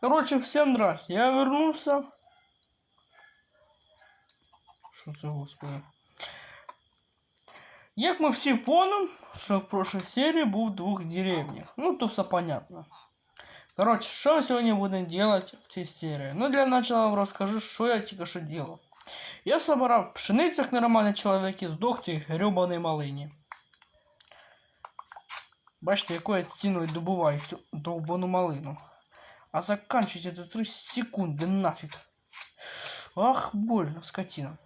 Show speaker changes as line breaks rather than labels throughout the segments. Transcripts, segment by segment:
Короче, всем здрасте. Я вернулся. Що це, господи? Як ми всі помним, що в прошлой серії був в двох деревнях. Ну, то все понятно. Короче, що ми сьогодні будемо делать в цій серії? Ну, для начала вам розкажу, що я тільки що делал. Я собирав пшеницю, як нормальні чоловіки, здох цій гребаної малині. Бачите, якою ціною добуваю цю довбану малину. А заканчивать это 3 секунды нафиг. Ах, больно, скотина.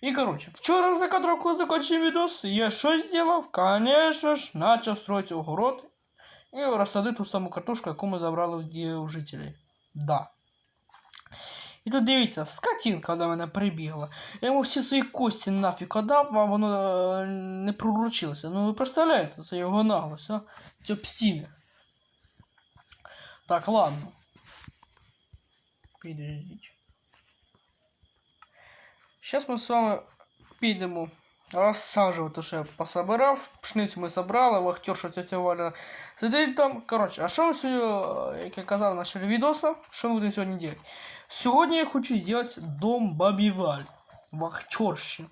И, короче, вчера за коли закончив видос, я що сделав? Конечно ж, начал строить огород і розсадити ту саму картошку, яку ми забрали у жителей. Да. І тут дивіться, скотинка до мене прибігла. Я йому всі свої кості нафіг отдав, а воно е, не проручилося. Ну ви представляєте, це його наглость, а? Це псина. Так, ладно. Підождіть. Зараз ми з вами підемо розсаджувати, що я пособирав. Пшницю ми собрали, вахтерша тетя Валя сидить там. Коротше, а що ми сьогодні, як я казав в началі відоса, що ми будемо сьогодні робити? Сьогодні я хочу зробити дом Бабі Валь. Вахтерші.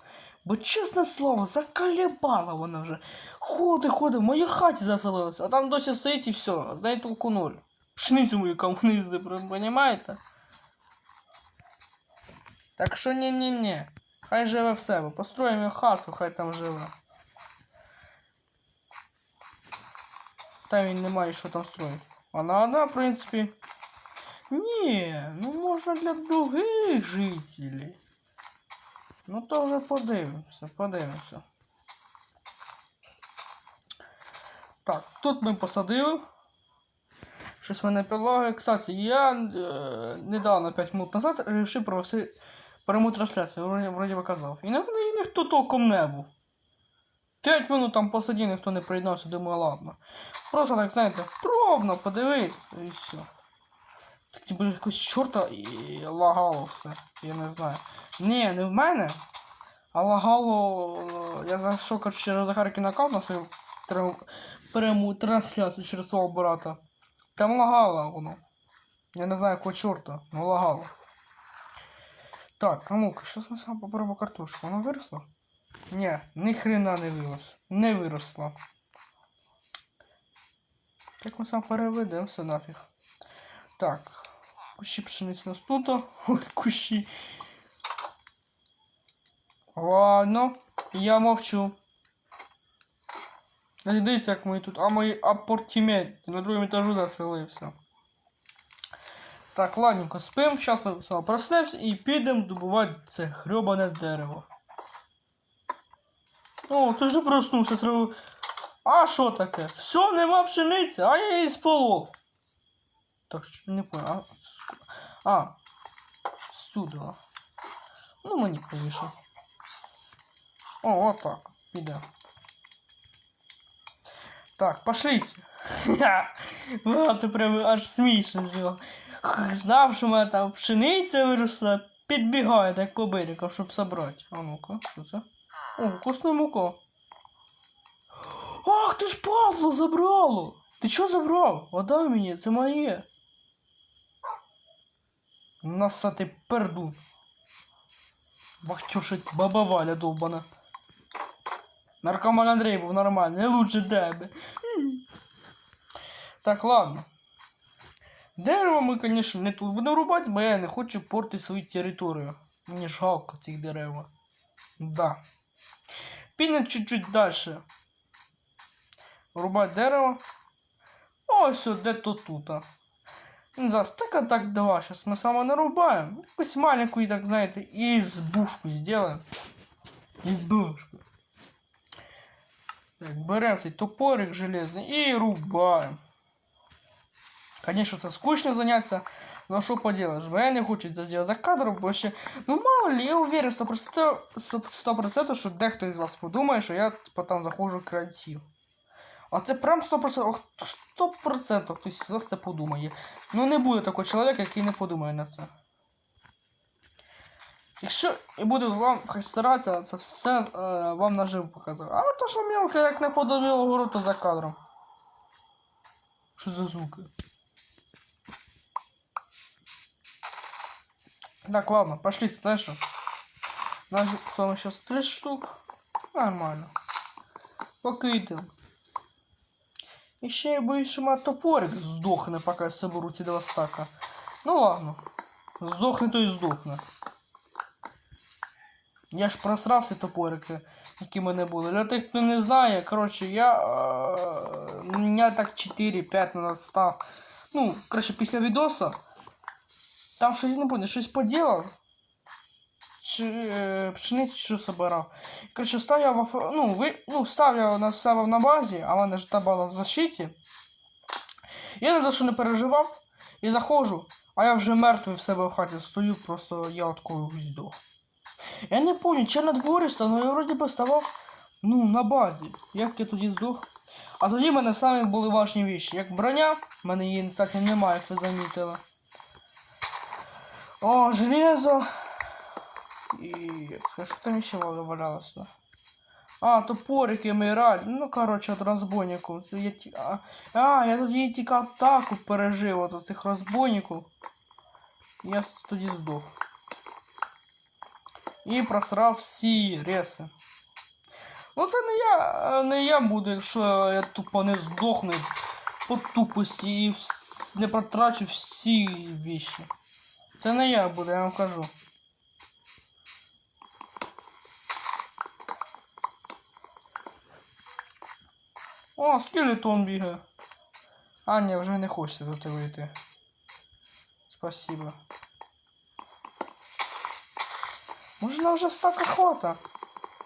Бо чесне слово, заколебала вона вже. Ходи, ходи, в моїй хаті заселилася, а там досі стоїть і все, знає толку ноль. Пшницю мою комунізди, понимаєте? Так що ні-ні-ні. Хай живе в себе. Построїмо хату, хай там живе. Та він не має що там строїти. Вона одна, в принципі. Ні, ну можна для других жителей. Ну то вже подивимося, подивимося. Так, тут ми посадили. Щось мене підлагає. Кстати, я е, недавно 5 минут назад вирішив провести пряму трансляцію, вроді, вроді казав. І, ні- і ніхто толком не був. 5 минут там посидів, ніхто не приєднався, думаю, ладно. Просто так, знаєте, пробно подивитися і все. Так типу якось чорта і лагало все. Я не знаю. Ні, не в мене. А лагало. е, Я зайшов коротше, через Захаркін аккаунт на свою пряму трансляцію через свого брата. Там лагало воно. Я не знаю, якого чорта, но лагало. Так, а ну-ка, сейчас мы сам попробуем картошку. Она выросла? Не, ни хрена не вирос. Не виросла. Так ми сам переведемося нафіг. Так. Кущі пшениці у нас тут. Ой, кущі. Ладно, я мовчу. Дивіться, як ми тут. А мої апортименти на другому етажу заселився. Так, ладненько, спим. Зараз проснемось і підемо добувати це грьобане дерево. О, ти ж проснувся сразу. А що таке? Все, нема пшениці, а я її сполов. Так, що не понял. А, а студила. Ну, мені повіше. О, от так. Піде. Так, пошліть. Ха, ти прям аж смішно зробив. Знав, що в мене там пшениця виросла, підбігає так кобиліка, щоб собрати. А ну-ка, що це? О, вкусна мука. Ах, ти ж падло забрало! Ти чого забрав? Отдай мені, це моє. Насати перду. Вахтюшить баба Валя довбана. Наркоман Андрей був нормальний, не лучше тебе. Так, ладно. Дерево ми, конечно, не тут будемо рубати, бо я не хочу портити свою територію. Мені жалко цих дерев. Да. Підемо чуть-чуть далі. Рубати дерево. Ось от де-то тут. Ну, зараз так так два. Сейчас ми саме нарубаємо. Якусь маленьку, так знаєте, избушку сделаем. Избушку. Так, беремо цей топорик железний і рубаємо. Конечно, це скучно заняття, но що поделаешь, я не хочу це зробити за кадром, бо ще, ну мало ли, я уверен 100%, 100%, що дехто із вас подумає, що я типа, там заходжу в креатив. А це прям 100%, ох, 100% хтось із вас це подумає. Ну не буде такого чоловіка, який не подумає на це. Якщо і буду вам старатися, це все е, вам наживо показати. А то що мелко, як не подобило гору, то за кадром. Що за звуки? Так, ладно, пошли дальше. Нас с вами сейчас три штук. Нормально. Покидем. І ще я боюсь, що топорик здохне, поки я соберу ці два стака. Ну ладно. Здохне, то і здохне. Я ж просрав всі топорики, які в мене були. Для тих, хто не знає, коротше, я. Е, у мене так 4-5 на 100. Ну, коротше, після відоса. Там щось не буде, щось поділав. Чи, е, пшеницю що собирав. Коротше, встав я в, ну, ви, ну, встав я на себе на базі, а в мене ж та база в защиті. Я не за що не переживав. І заходжу, а я вже мертвий в себе в хаті стою, просто я от когось здох. Я не пам'ятаю, чи на дворі став, але я вроді би ставав ну, на базі. Як я тоді здох? А тоді в мене самі були важні віші. Як броня, в мене її, кстати, немає, як ви замітили. О, железо. І. Що там ще вали- валялося? А, топорик, еміраль. Ну, коротше, от розбойнику. Це я а, я тоді тільки атаку пережив от цих розбойників. Я тоді здох. І просрав всі реси. Ну це не я, не я буду, якщо я тупо не здохну по тупості і не протрачу всі віші. Це не я буду, я вам кажу. О, скелетон бігає. А, ні, вже не хочеться до тебе йти. Спасибо. Може нам вже стака хвата?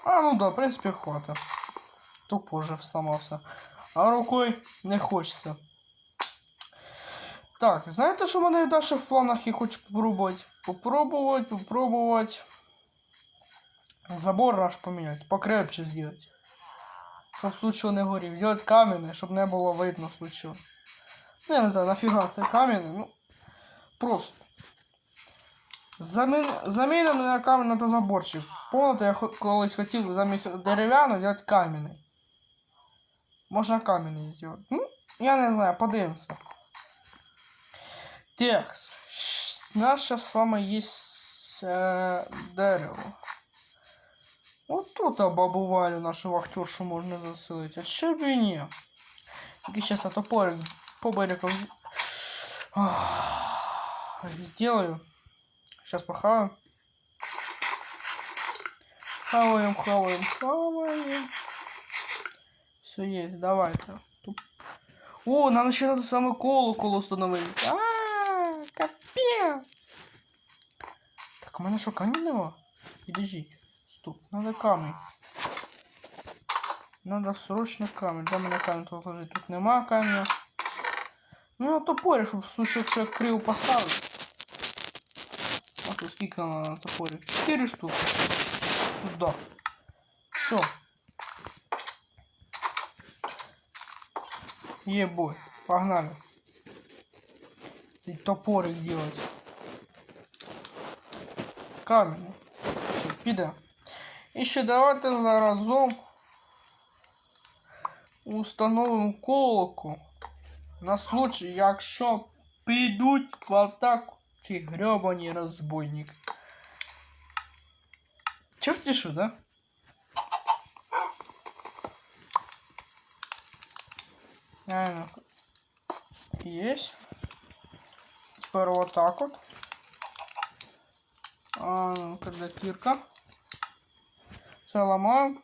А, ну да, в принципі, хвата. Тупо вже сломався. А рукой не хочеться. Так, знаєте, що в мене далі в планах я хочу попробувати? Попробувати, попробувати. Забор наш поміняти, покрепче зробити. Щоб случайно не горів. Сделать каменный, щоб не було видно случайно. Ну, не знаю, нафіга це каменный, ну. Просто. Замін... Замінимо на камінь на заборчик. Помните, я колись хотів замість дерев'яного зробити кам'яний. Можна кам'яний зробити. Ну, я не знаю, подивимося. Так, нас сейчас с вами есть э, дерево. Вот тут бабу Валю, нашу вахтершу, можно заселить. А чё бы не? Только сейчас я топорик по берегу вз- Ах, сделаю. Сейчас похаваю. Хаваем, хаваем, хаваем. Все есть, давай-то. О, нам еще надо самый колокол установить. А, Так, у мене що, камінного? Підождіть. Стоп, надо камень. Надо срочно камень. Де мене камень тут лежить? Тут нема камня. Ну, а топорик, щоб в случае, якщо я криво поставив. А тут скільки на топорик? 4 штуки. Сюда. Все. Ебой. Погнали. Ты топорик делать. Камень. Все, піде. І ще давайте заразом установимо колоку на случай, якщо підуть в атаку ці гребані розбойники. Черти що, да? Реально. Есть. Теперь вот так вот. А, ну, когда кирка. Це ламаю.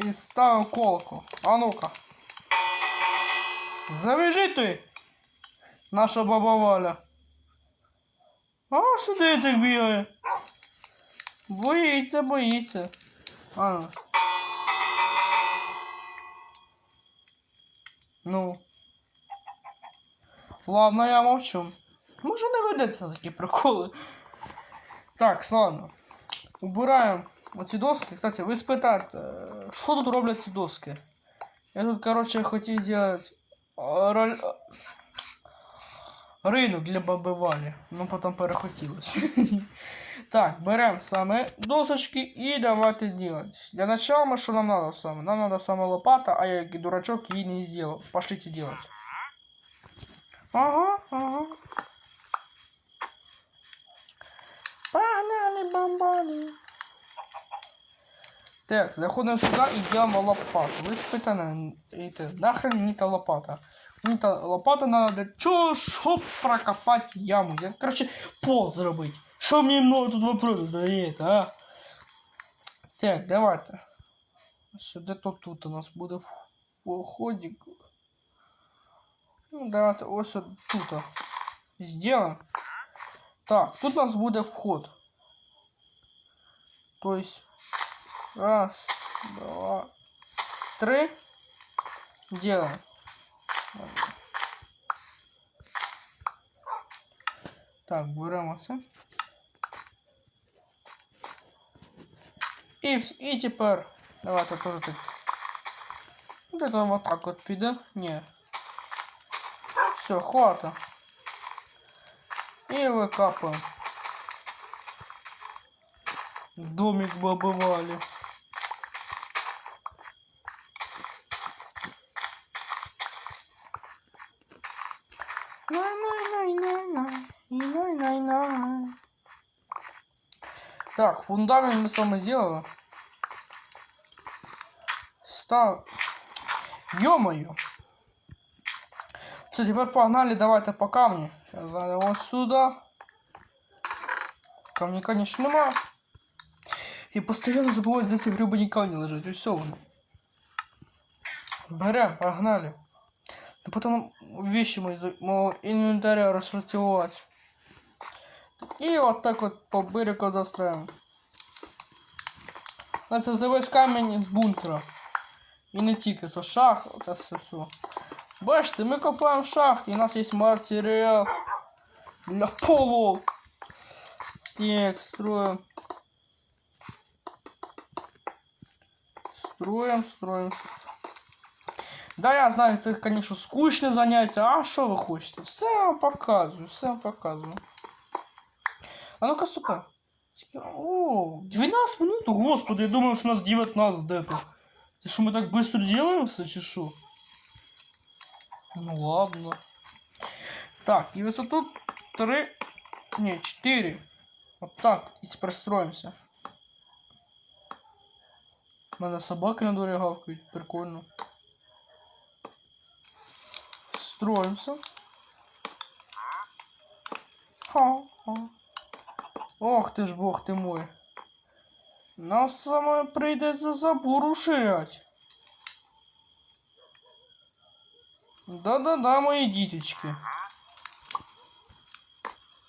І ставимо колку. А ну-ка. Завяжи ти! Наша баба Валя. А, сюди цих бігає. Боїться, боїться. А. ну. Ну. Ладно, я мовчу. Може не ведеться такі приколи. Так, ладно. Убираємо оці доски. Кстати, ви спитаєте, е, що тут роблять ці доски? Я тут, короче, хотів зробити е, роль... е, ринок для баби Валі. Ну, потім перехотілось. Так, беремо саме досочки і давайте делать. Для начала, що нам надо саме? Нам надо саме лопата, а я дурачок її не сделал. Пошлите делать. Ага, ага. бамбани. Так, заходимо сюди і делаем лопату. Ви спитане, это, нахрен мені та лопата? Мені та лопата надо для чого, щоб прокопати яму. Я, короче, пол зробити. Що мені мною тут вопрос задаєте, а? Так, давайте. Сюди то тут у нас буде входик. Ну, давайте ось от тут. Сделаем. Так, тут у нас буде вход. То есть, раз, два, три. Делаем. Так, беремо це. І, вс- і тепер. Давайте теж так. Вот это вот так вот піде. Ні. Все, хвата. И выкапываем. Домик бабы Вали. Най-най-най-най-най. Так, фундамент мы с вами сделали. Став. Ё-моё. Все, теперь погнали, давайте по камню. Сейчас вот сюда. Камня, конечно, нема. И постоянно забываю, где эти гребані камни лежать. И все. Берем, погнали. А потом вещи мои, из моего инвентаря рассортировать. И вот так вот по берегу застраиваем. Це за весь камінь з бункера. І не це шах, це все все. Бачите, ми копаємо шахт, і у нас є матеріал для полу. Так, строим. Строим, строим. Да, я знаю, це, конечно, скучне заняття. А що ви хочете? Все вам показую, все вам показую. А ну-ка, ступай. О, 12 минут? О, Господи, я думаю, что у нас 19 где-то. Это что, мы так быстро делаем все, чи шо? Ну ладно. Так, и высоту 3... Не, 4. Вот так, и теперь строимся. У мене собаки на дворі гавкають, прикольно. Строимся. Ха-ха. Ох ти ж бог ти мой. Нам саме прийдеться забор уширять. Да-да-да, мої діточки.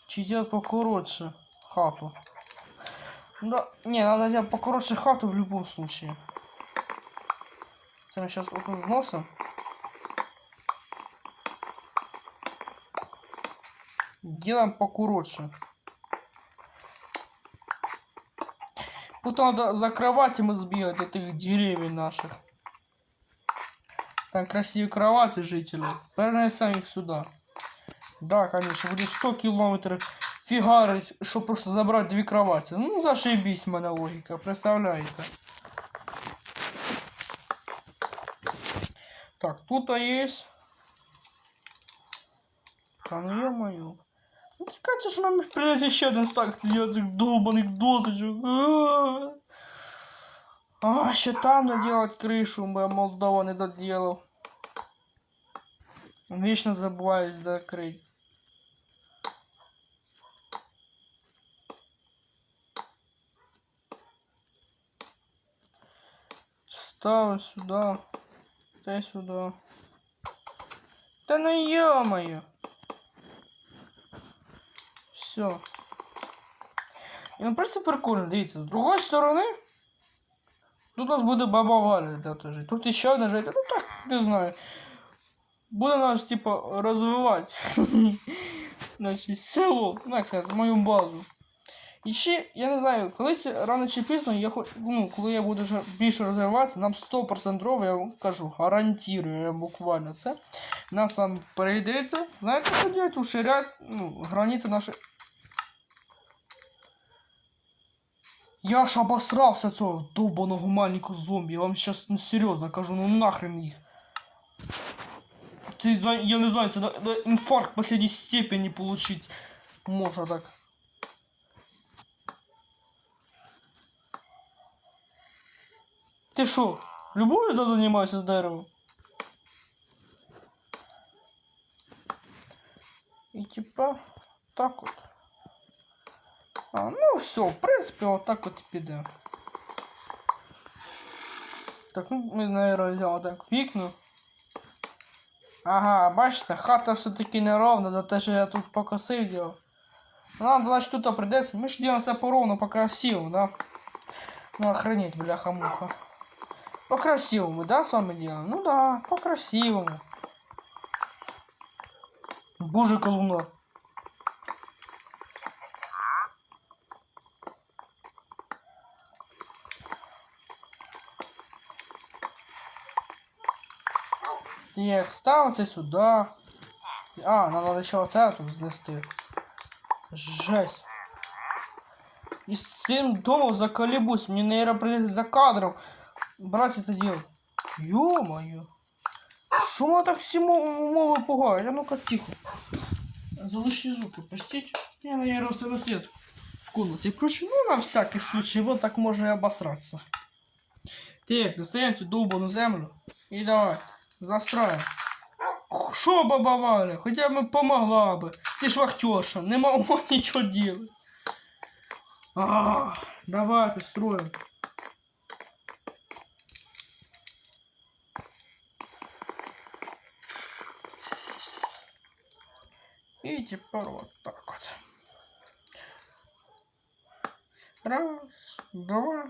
Чи делать покоротше хату? Да, не, надо делать покоротше хату в любом случае. Це ми сейчас вот тут зносим. Делаем покоротше. Тут надо за кроватями сбегать этих деревьев наших. Там красивые кровати жителей. Перенесем их сюда. Да, конечно, будет 100 километров фигарить, чтобы просто забрать две кровати. Ну, зашибись, моя логика, представляете. Так, тут есть. Да ну ё-моё. Ну, так кажется, что нам придется еще один стак сделать этих долбаных досочек. А, А, еще там доделать крышу, моя Молдова не доделал. Вечно забываюсь закрыть. Ставлю сюда. Та сюда. Да ну ё-моё. Все. І ну просто прикольно, дивіться, з другої сторони. Тут у нас буде баба Валя де жити. Тут ще одна жити. Ну так, не знаю. Буде нас, типа, розвивати. Значить, село, ну, як сказати, мою базу. І ще, я не знаю, колись рано чи пізно, я ну, коли я буду більше розвиватися, нам 100% я вам кажу, гарантую я буквально це. Нам сам прийдеться, знаєте, що делать, уширять ну, границі наші. Я ж обосрався цього довбаного маленького зомбі, я вам щас не серйозно кажу, ну нахрен їх. Це, я не знаю, це інфаркт последней степені получить. Можна так. Ти що, любов'ю давно займаєшся з деревом? І типа, так от. А, ну все, в принципі, отак от і піде. Так, ну ми, наверное, взяли так вікно. Ага, бачите, хата все-таки неровна за те, що я тут покосив діло. Нам, значит, тут придется. Мы же делаем все поровну, по-красивому, да? Ну, охренеть, бляха-муха. По-красивому, да, с вами делаем? Ну да, по-красивому. Боже, колуна. Так, ставиться сюда. А, надо еще оце тут знести. Жесть. И с цим домом заколебусь. Наверное, придется за кадром брать это дело. Ё-моё. Что она так всі мо- мови пугает? А ну-ка тихо. Залиши звуки, простите. Я, наверное, все на свет в комнате включу. Ну, на всякий случай, вот так можно и обосраться. Так, достаем цю долбану землю. И давай, застраиваем. Що баба Валя, хоча б помогла би. Ти ж вахтерша, не могу нічого делать. А, давайте строим. И теперь вот так вот. Раз, два,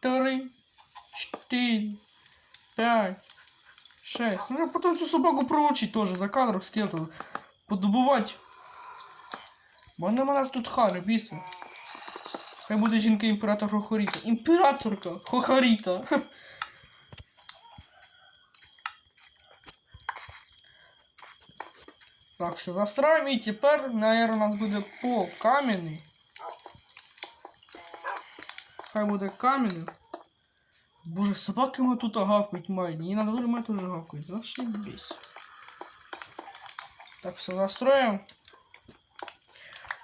три, четыре, пять, шесть. Ну, потом цю собаку проучить тоже за кадром скелету. Подобувати. Бо вона мене тут хари, біса. Хай буде жінка імператор Хохоріта. Імператорка Хохоріта. Так, все, застраиваем. И теперь, наверное, у нас буде пол каменный. Хай буде каменный. Боже, собаки ми тут гавкать мають. Не надо думать, тоже гавкать. Зашибись. Так, все застроим.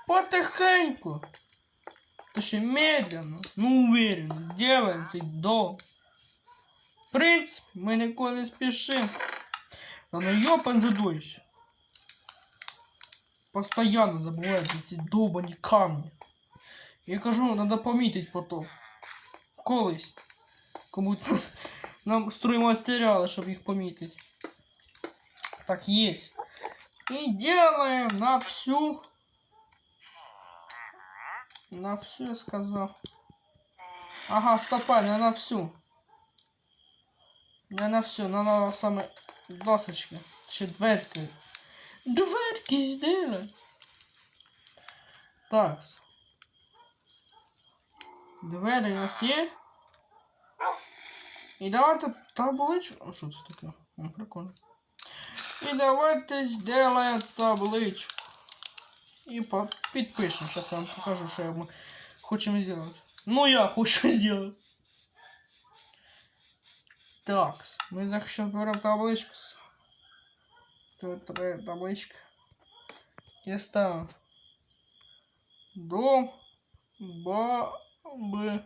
Потихоньку. Точнее, медленно, но уверенно делаем цей дом. В принципе, мы никуда не спешим. Но на ёпан задуешь. Постоянно забывают эти долбані камни. Я кажу, надо помітить потом. Колись. Кому нам стройматериалы, чтобы их помітить. Так есть. И делаем на всю. На всю я сказал. Ага, стопа, не на всю. Не на всю, на, на саме досочки. Ще дверки. Дверки сделай. Так. Двері у нас є. І давайте табличку. А що це таке? О, прикольно. І давайте сделаем табличку. И по підпишем. Сейчас я вам покажу, что мы хотим сделать. Ну я хочу сделать. Так, мы сейчас берем табличку. Тут треба табличка. І ставимо. Дом баби.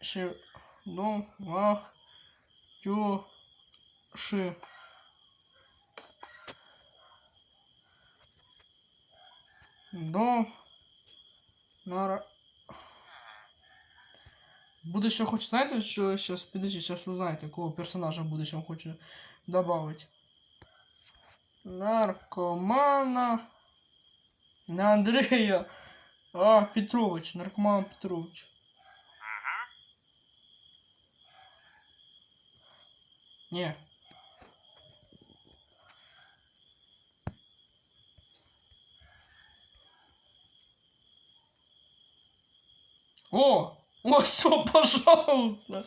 Ще дом вах тюши. Дом нара. Будущее хоче, знаєте, що сейчас, подожди, сейчас узнаєте, якого персонажа в будущем хочу добавить. Наркомана. На Андрея. А, Петрович, наркоман Петрович. Не. О! О, все, пожалуйста.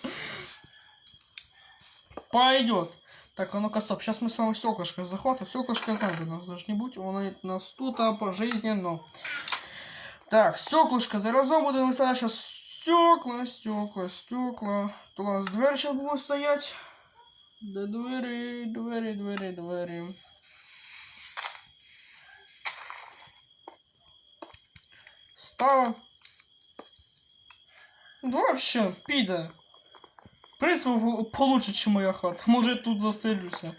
Пойдет. Так, а ну-ка, стоп. Сейчас мы с вами стеклышко захватим. Стеклышко знаю, у нас должны быть. Он у нас тут а, пожизненно. Так, стеклышко. Заразом будем выставлять сейчас стекла, стекла, стекла. То у нас дверь сейчас будет стоять. Да двери, двери, двери, двери. Ставим. Ну, Вообще, пида. принципе, получше, чем моя хата. Может, тут застрелюся.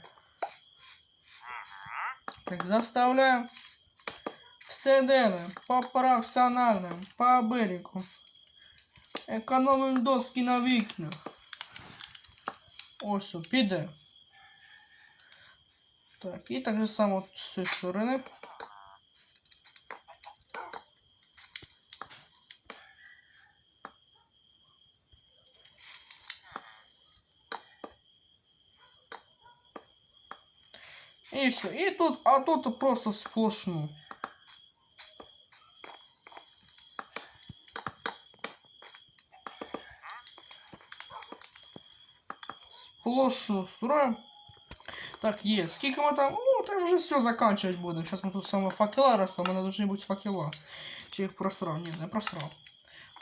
Так, заставляем. Все делаем. По профессиональным, по берегу. Економим доски на вікнах. Ось, піде. Так, і так же само з цієї сторони. І все. І тут, а тут просто сплошну. Сплошну строим. Так, є. Скільки ми там? Ну, так вже все заканчивать будемо. Сейчас ми тут саме факела ростем, у мене должны бути факела. Чи їх просрав? Ні, не просрав.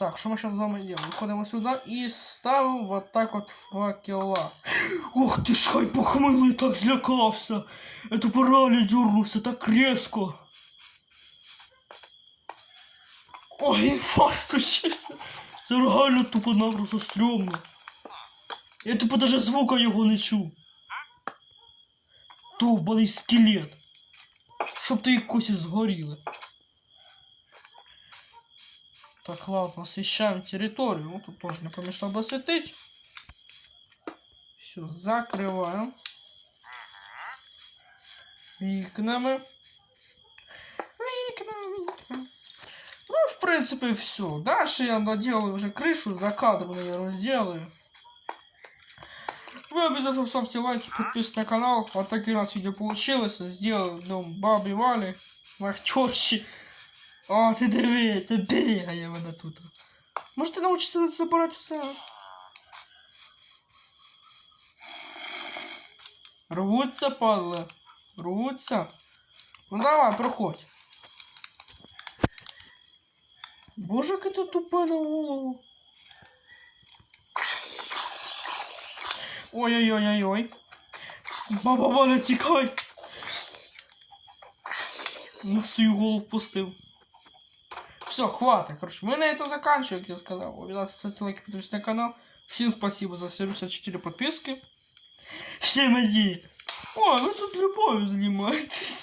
Так, що ми зараз з вами робимо? Виходимо сюди і ставимо вот так от факела. Ох ти ж хай похмилий так злякався. Это паралі дернувся так резко. Ой, він фас стучився. Це реально тупо напросто стрьомно. Я тупо даже звука його не чув. Довбаний скелет. Щоб ти косі згоріли. Так, ладно, освещаем территорию. Ну, тут тоже не помешал бы осветить. Все, закрываем. Вікнами. Вікна, вікна. Ну, в принципе, все. Дальше я наделаю уже крышу, за кадром, наверное, сделаю. Вы обязательно ставьте лайки, подписывайтесь на канал. Вот такие у нас видео получилось. Сделал дом бабі Валі, вахтерші. О, ти диви, ти бігає вона тут. Може ти навчишся забирати все? Рвуться, падли. Рвуться. Ну давай, проходь. Боже, яке ти тупе на голову. Ой-ой-ой-ой-ой. Баба Валя, тікай. На свою голову пустив. Все, хватит. Короче, мы на этом заканчиваем, как я сказал. Обязательно ставьте лайки, подписывайтесь на канал. Всем спасибо за 74 подписки. Всем один. Ой, вы тут любовью занимаетесь.